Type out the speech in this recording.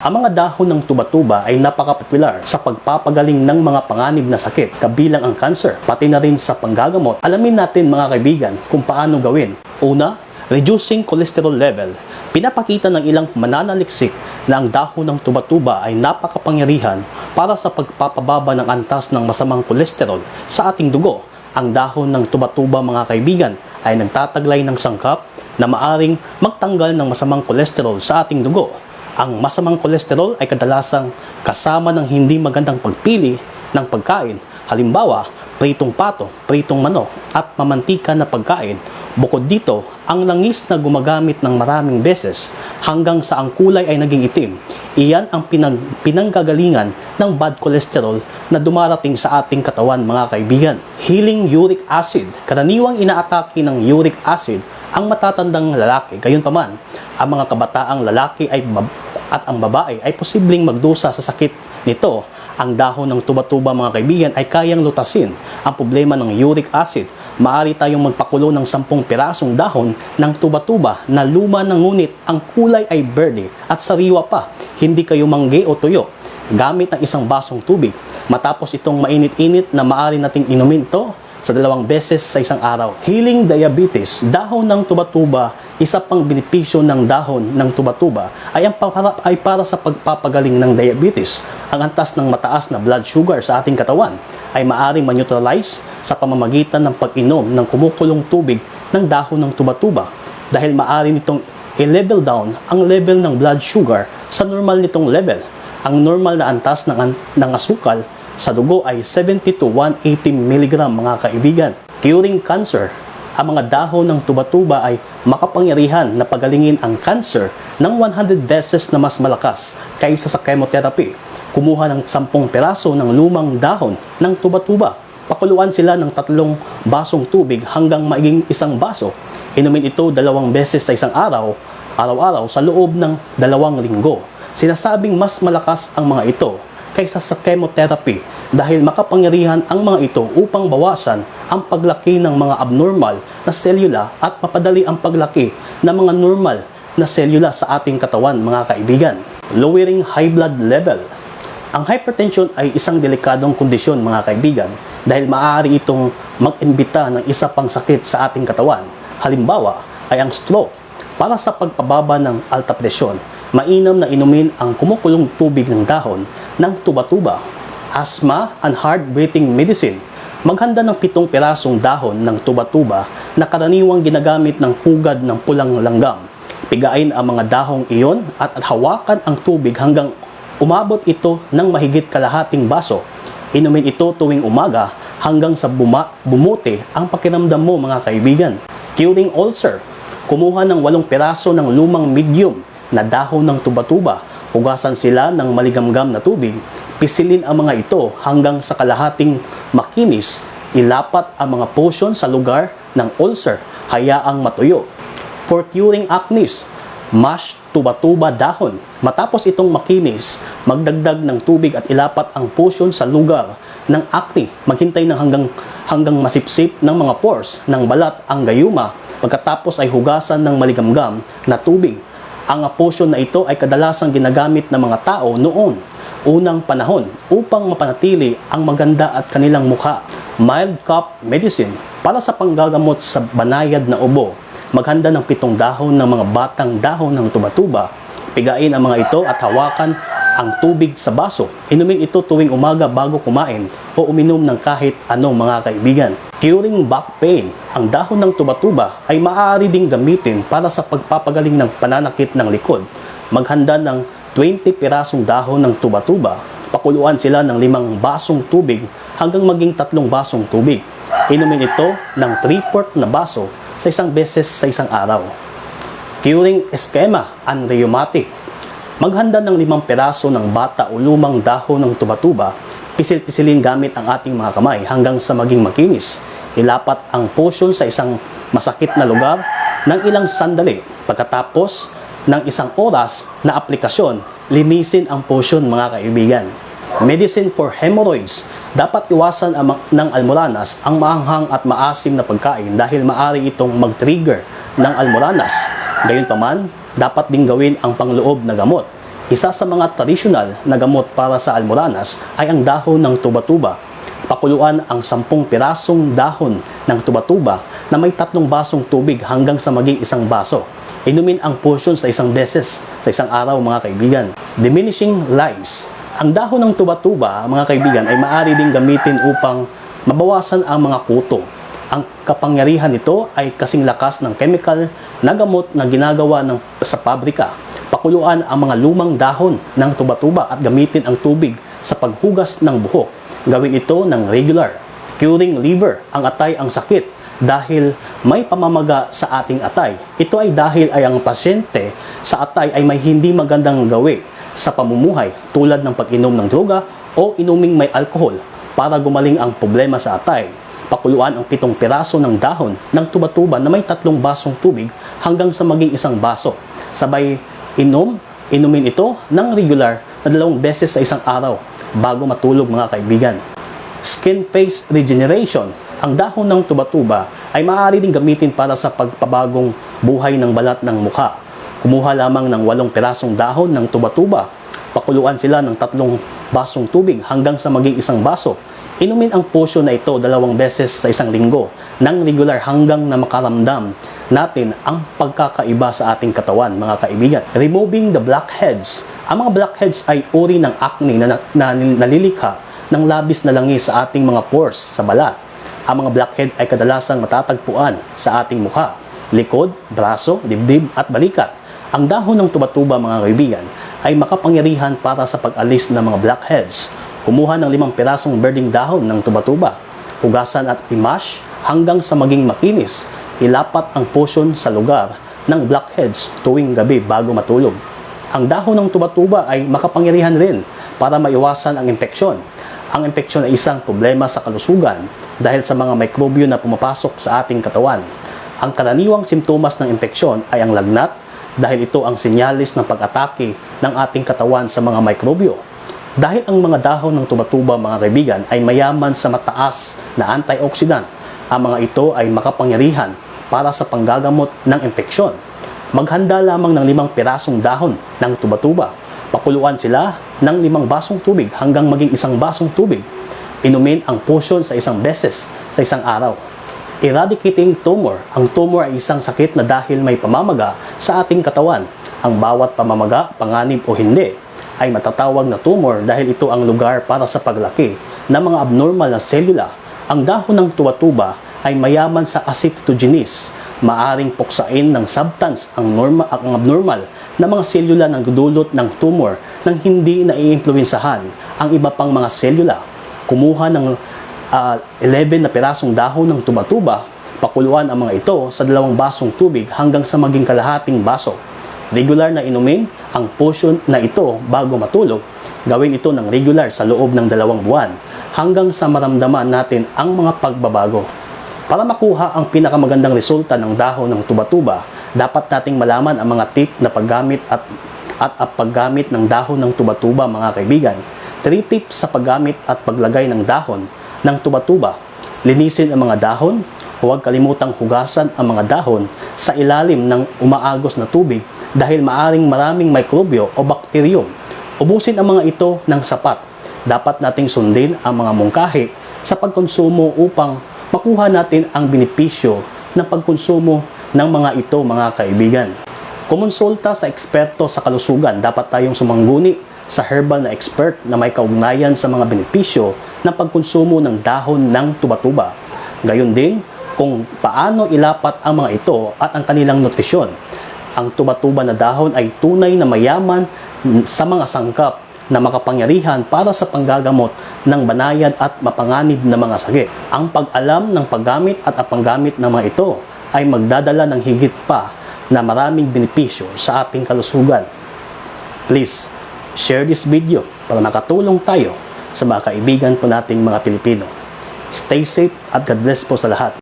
Ang mga dahon ng tuba-tuba ay napaka-popular sa pagpapagaling ng mga panganib na sakit, kabilang ang cancer, pati na rin sa panggagamot. Alamin natin mga kaibigan kung paano gawin. Una, reducing cholesterol level. Pinapakita ng ilang mananaliksik na ang dahon ng tuba-tuba ay napakapangyarihan para sa pagpapababa ng antas ng masamang kolesterol sa ating dugo. Ang dahon ng tuba-tuba mga kaibigan ay nagtataglay ng sangkap na maaring magtanggal ng masamang kolesterol sa ating dugo. Ang masamang kolesterol ay kadalasang kasama ng hindi magandang pagpili ng pagkain. Halimbawa, pritong pato, pritong manok, at mamantika na pagkain. Bukod dito, ang langis na gumagamit ng maraming beses hanggang sa ang kulay ay naging itim. Iyan ang pinag pinanggagalingan ng bad cholesterol na dumarating sa ating katawan mga kaibigan. Healing uric acid. Karaniwang inaatake ng uric acid ang matatandang lalaki. Gayunpaman, ang mga kabataang lalaki ay at ang babae ay posibleng magdusa sa sakit nito. Ang dahon ng tuba-tuba mga kaibigan ay kayang lutasin ang problema ng uric acid. Maaari tayong magpakulo ng 10 pirasong dahon ng tuba-tuba na luma na ngunit ang kulay ay berde at sariwa pa. Hindi kayo mangge o tuyo. Gamit ng isang basong tubig. Matapos itong mainit-init na maaari nating inumin to sa dalawang beses sa isang araw. Healing diabetes, dahon ng tuba-tuba, isa pang benepisyo ng dahon ng tuba-tuba ay, ang para, ay para sa pagpapagaling ng diabetes. Ang antas ng mataas na blood sugar sa ating katawan ay maaring ma-neutralize sa pamamagitan ng pag-inom ng kumukulong tubig ng dahon ng tuba-tuba dahil maaari nitong i-level down ang level ng blood sugar sa normal nitong level. Ang normal na antas ng, ng asukal sa dugo ay 70 to 180 mg mga kaibigan. Curing cancer, ang mga dahon ng tuba-tuba ay makapangyarihan na pagalingin ang cancer ng 100 beses na mas malakas kaysa sa chemotherapy. Kumuha ng 10 peraso ng lumang dahon ng tuba-tuba. Pakuluan sila ng tatlong basong tubig hanggang maiging isang baso. Inumin ito dalawang beses sa isang araw, araw-araw sa loob ng dalawang linggo. Sinasabing mas malakas ang mga ito kaysa sa chemotherapy dahil makapangyarihan ang mga ito upang bawasan ang paglaki ng mga abnormal na selula at mapadali ang paglaki ng mga normal na selula sa ating katawan mga kaibigan. Lowering high blood level. Ang hypertension ay isang delikadong kondisyon mga kaibigan dahil maaari itong mag-imbita ng isa pang sakit sa ating katawan. Halimbawa ay ang stroke. Para sa pagpababa ng alta presyon, mainam na inumin ang kumukulong tubig ng dahon ng tuba-tuba. Asthma and heart breathing medicine. Maghanda ng pitong pirasong dahon ng tuba-tuba na karaniwang ginagamit ng pugad ng pulang langgam. Pigain ang mga dahong iyon at hawakan ang tubig hanggang umabot ito ng mahigit kalahating baso. Inumin ito tuwing umaga hanggang sa buma, bumuti ang pakiramdam mo mga kaibigan. Curing ulcer. Kumuha ng walong piraso ng lumang medium na dahon ng tuba-tuba. Hugasan sila ng maligamgam na tubig. Pisilin ang mga ito hanggang sa kalahating makinis. Ilapat ang mga potion sa lugar ng ulcer. Hayaang matuyo. For curing acne, mash tuba-tuba dahon. Matapos itong makinis, magdagdag ng tubig at ilapat ang potion sa lugar ng acne. Maghintay ng hanggang hanggang masipsip ng mga pores ng balat ang gayuma. Pagkatapos ay hugasan ng maligamgam na tubig. Ang potion na ito ay kadalasang ginagamit ng mga tao noon unang panahon upang mapanatili ang maganda at kanilang mukha. Mild cough medicine para sa panggagamot sa banayad na ubo maghanda ng pitong dahon ng mga batang dahon ng tuba-tuba. Pigain ang mga ito at hawakan ang tubig sa baso. Inumin ito tuwing umaga bago kumain o uminom ng kahit anong mga kaibigan. Curing back pain. Ang dahon ng tuba-tuba ay maaari ding gamitin para sa pagpapagaling ng pananakit ng likod. Maghanda ng 20 pirasong dahon ng tuba-tuba. Pakuluan sila ng limang basong tubig hanggang maging tatlong basong tubig. Inumin ito ng 3-4 na baso sa isang beses sa isang araw. Curing ischema and rheumatic. Maghanda ng limang peraso ng bata o lumang dahon ng tuba-tuba, pisil-pisilin gamit ang ating mga kamay hanggang sa maging makinis. Ilapat ang potion sa isang masakit na lugar ng ilang sandali. Pagkatapos ng isang oras na aplikasyon, linisin ang potion mga kaibigan. Medicine for hemorrhoids. Dapat iwasan ng almoranas ang maanghang at maasim na pagkain dahil maari itong mag-trigger ng almoranas. Gayunpaman, dapat din gawin ang pangloob na gamot. Isa sa mga tradisyonal na gamot para sa almoranas ay ang dahon ng tuba-tuba. Pakuluan ang 10 pirasong dahon ng tuba-tuba na may tatlong basong tubig hanggang sa maging isang baso. Inumin ang portion sa isang beses sa isang araw mga kaibigan. Diminishing lies. Ang dahon ng tuba-tuba mga kaibigan ay maaari ding gamitin upang mabawasan ang mga kuto. Ang kapangyarihan nito ay kasing lakas ng chemical na gamot na ginagawa ng, sa pabrika. Pakuluan ang mga lumang dahon ng tuba-tuba at gamitin ang tubig sa paghugas ng buhok. Gawin ito ng regular. Curing liver, ang atay ang sakit dahil may pamamaga sa ating atay. Ito ay dahil ay ang pasyente sa atay ay may hindi magandang gawi sa pamumuhay tulad ng pag-inom ng droga o inuming may alkohol para gumaling ang problema sa atay. Pakuluan ang pitong piraso ng dahon ng tuba-tuba na may tatlong basong tubig hanggang sa maging isang baso. Sabay inom, inumin ito ng regular na dalawang beses sa isang araw bago matulog mga kaibigan. Skin face regeneration. Ang dahon ng tuba-tuba ay maaari ding gamitin para sa pagpabagong buhay ng balat ng mukha. Kumuha lamang ng walong pirasong dahon ng tuba-tuba. Pakuluan sila ng tatlong basong tubig hanggang sa maging isang baso. Inumin ang potion na ito dalawang beses sa isang linggo ng regular hanggang na makaramdam natin ang pagkakaiba sa ating katawan, mga kaibigan. Removing the blackheads. Ang mga blackheads ay uri ng acne na, na, na nalilikha ng labis na langis sa ating mga pores sa balat. Ang mga blackhead ay kadalasang matatagpuan sa ating mukha, likod, braso, dibdib at balikat. Ang dahon ng tuba-tuba mga kaibigan ay makapangyarihan para sa pag-alis ng mga blackheads. Kumuha ng limang pirasong birding dahon ng tuba-tuba, hugasan at imash hanggang sa maging makinis. Ilapat ang potion sa lugar ng blackheads tuwing gabi bago matulog. Ang dahon ng tuba-tuba ay makapangyarihan rin para maiwasan ang impeksyon. Ang impeksyon ay isang problema sa kalusugan dahil sa mga mikrobyo na pumapasok sa ating katawan. Ang karaniwang simptomas ng impeksyon ay ang lagnat dahil ito ang sinyalis ng pag-atake ng ating katawan sa mga mikrobyo. Dahil ang mga dahon ng tuba-tuba mga kaibigan ay mayaman sa mataas na antioxidant, ang mga ito ay makapangyarihan para sa panggagamot ng impeksyon. Maghanda lamang ng limang pirasong dahon ng tuba-tuba. Pakuluan sila ng limang basong tubig hanggang maging isang basong tubig. Inumin ang potion sa isang beses sa isang araw. Eradicating tumor. Ang tumor ay isang sakit na dahil may pamamaga sa ating katawan. Ang bawat pamamaga, panganib o hindi, ay matatawag na tumor dahil ito ang lugar para sa paglaki ng mga abnormal na selula. Ang dahon ng tuwa-tuba ay mayaman sa acetogenes. Maaring puksain ng substance ang, normal, ang abnormal na mga selula ng dudulot ng tumor nang hindi naiimpluwensahan ang iba pang mga selula. Kumuha ng ah, 11 na pirasong dahon ng tuba-tuba, pakuluan ang mga ito sa dalawang basong tubig hanggang sa maging kalahating baso. Regular na inumin ang potion na ito bago matulog. Gawin ito ng regular sa loob ng dalawang buwan hanggang sa maramdaman natin ang mga pagbabago. Para makuha ang pinakamagandang resulta ng dahon ng tuba-tuba, dapat nating malaman ang mga tip na paggamit at at ang paggamit ng dahon ng tuba-tuba mga kaibigan. 3 tips sa paggamit at paglagay ng dahon ng tuba-tuba. Linisin ang mga dahon, huwag kalimutang hugasan ang mga dahon sa ilalim ng umaagos na tubig dahil maaring maraming mikrobyo o bakteryum. Ubusin ang mga ito ng sapat. Dapat nating sundin ang mga mungkahi sa pagkonsumo upang makuha natin ang benepisyo ng pagkonsumo ng mga ito mga kaibigan. Kumonsulta sa eksperto sa kalusugan. Dapat tayong sumangguni sa herbal na expert na may kaugnayan sa mga benepisyo ng pagkonsumo ng dahon ng tuba-tuba. Gayon din kung paano ilapat ang mga ito at ang kanilang nutrisyon. Ang tuba-tuba na dahon ay tunay na mayaman sa mga sangkap na makapangyarihan para sa panggagamot ng banayad at mapanganib na mga sakit. Ang pag-alam ng paggamit at ang panggamit ng mga ito ay magdadala ng higit pa na maraming benepisyo sa ating kalusugan. Please, share this video para makatulong tayo sa mga kaibigan po nating mga Pilipino. Stay safe at God bless po sa lahat.